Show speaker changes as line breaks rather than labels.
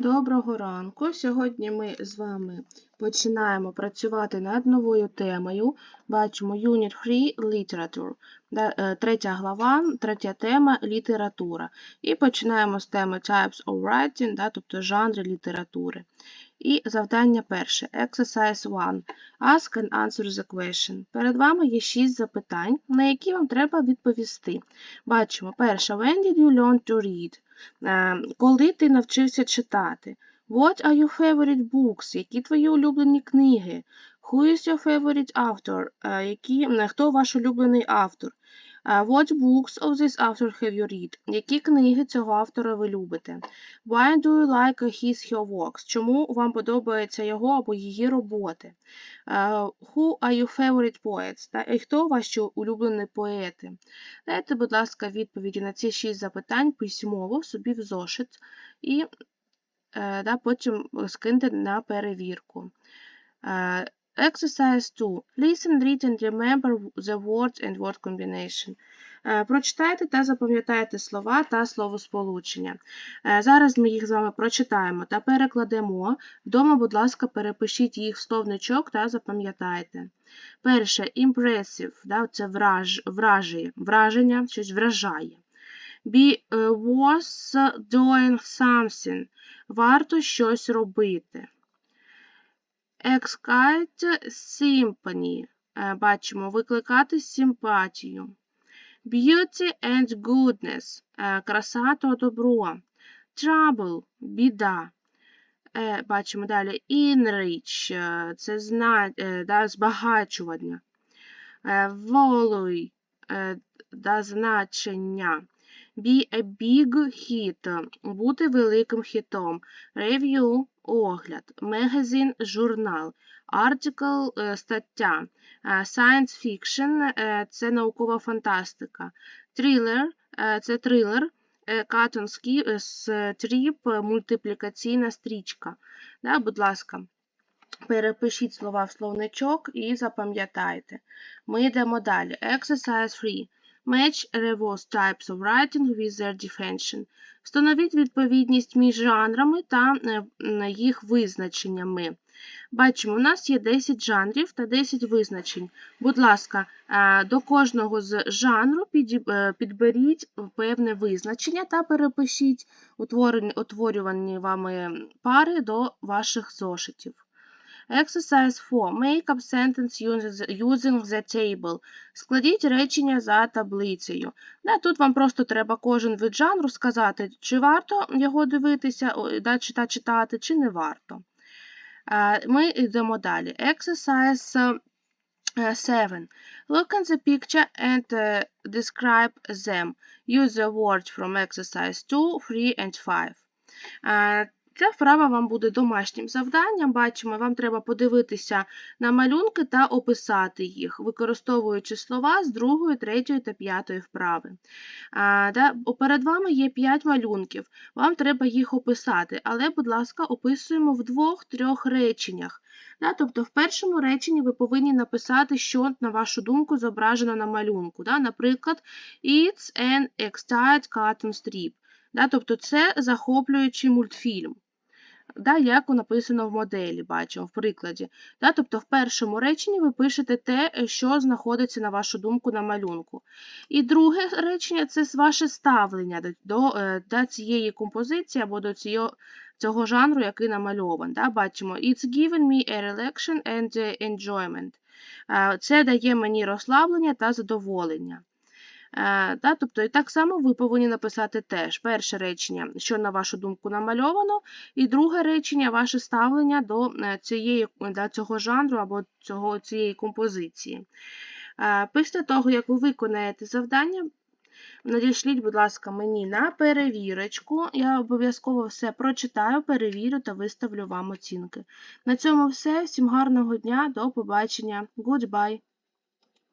Доброго ранку. Сьогодні ми з вами починаємо працювати над новою темою. Бачимо Unit 3 Literature. Третя глава, третя тема література. І починаємо з теми Types of Writing, да, тобто жанри літератури. І завдання перше. Exercise 1. Ask and answer the question. Перед вами є шість запитань, на які вам треба відповісти. Бачимо, перше. When did you learn to read? Е, Коли ти навчився читати? What are your favorite books? Які твої улюблені книги? Who is your favorite author? Які, хто ваш улюблений автор? What books of this author have you read? Які книги цього автора ви любите? Why do you like his her works? Чому вам подобається його або її роботи? Who are your favorite poets? І хто ваші улюблені поети? Дайте, будь ласка, відповіді на ці шість запитань письмово собі в зошит і да, потім скиньте на перевірку. Е, Exercise 2. Listen, read and remember the words and word combination. Е, Прочитайте та запам'ятайте слова та словосполучення. Е, Зараз ми їх з вами прочитаємо та перекладемо. Вдома, будь ласка, перепишіть їх в словничок та запам'ятайте. Перше impressive, да, це враж, вражає, враження, щось вражає. Be е, was doing something. Варто щось робити. Excite sympathy. Е, Бачимо, викликати симпатію. Beauty and goodness. Е, Краса та добро. Trouble біда. Бачимо далі enrich. Це зна, да, збагачування. Е, да, значення. Be a big hit. Бути великим хітом. Review – огляд. Magazine – журнал. Article е, – стаття. Е, Science fiction е, – це наукова фантастика. Thriller це трилер. Cartoon стріп, мультиплікаційна стрічка. Да, будь ласка, перепишіть слова в словничок і запам'ятайте. Ми йдемо далі. Exercise 3. Match reverse types of writing with their definition. Встановіть відповідність між жанрами та е, їх визначеннями. Бачимо, у нас є 10 жанрів та 10 визначень. Будь ласка, е, до кожного з жанру е, підберіть певне визначення та перепишіть утворювані вами пари до ваших зошитів. Exercise 4. Make up sentence using- the table. Складіть речення за таблицею. Да, тут вам просто треба кожен вид жанру сказати, чи варто його дивитися, да, чи та читати, чи не варто. Е, Ми йдемо далі. Exercise е, 7. Look at the picture and е, describe them. Use the words from exercise 2, 3 and 5. Ця вправа вам буде домашнім завданням. Бачимо, вам треба подивитися на малюнки та описати їх, використовуючи слова з другої, третьої та п'ятої вправи. А, да, Перед вами є 5 малюнків, вам треба їх описати, але, будь ласка, описуємо в двох-трьох реченнях. Да, тобто в першому реченні ви повинні написати, що, на вашу думку, зображено на малюнку. Да? Наприклад, It's an excited cartoon strip. Да, тобто це захоплюючий мультфільм. Да, як написано в моделі, бачимо, в прикладі. Да, тобто в першому реченні ви пишете те, що знаходиться, на вашу думку, на малюнку. І друге речення це ваше ставлення до, до, е, до цієї композиції або до цього, цього жанру, який намальований. Да, бачимо, It's given me a relaxation and enjoyment. Е, Це дає мені розслаблення та задоволення. Е, да, тобто, і так само ви повинні написати теж перше речення, що на вашу думку намальовано, і друге речення ваше ставлення до е, цієї, до цього жанру або цього, цієї композиції. Е, Після того, як ви виконаєте завдання, надішліть, будь ласка, мені на перевірочку. Я обов'язково все прочитаю, перевірю та виставлю вам оцінки. На цьому все. Всім гарного дня, до побачення. Goodbye!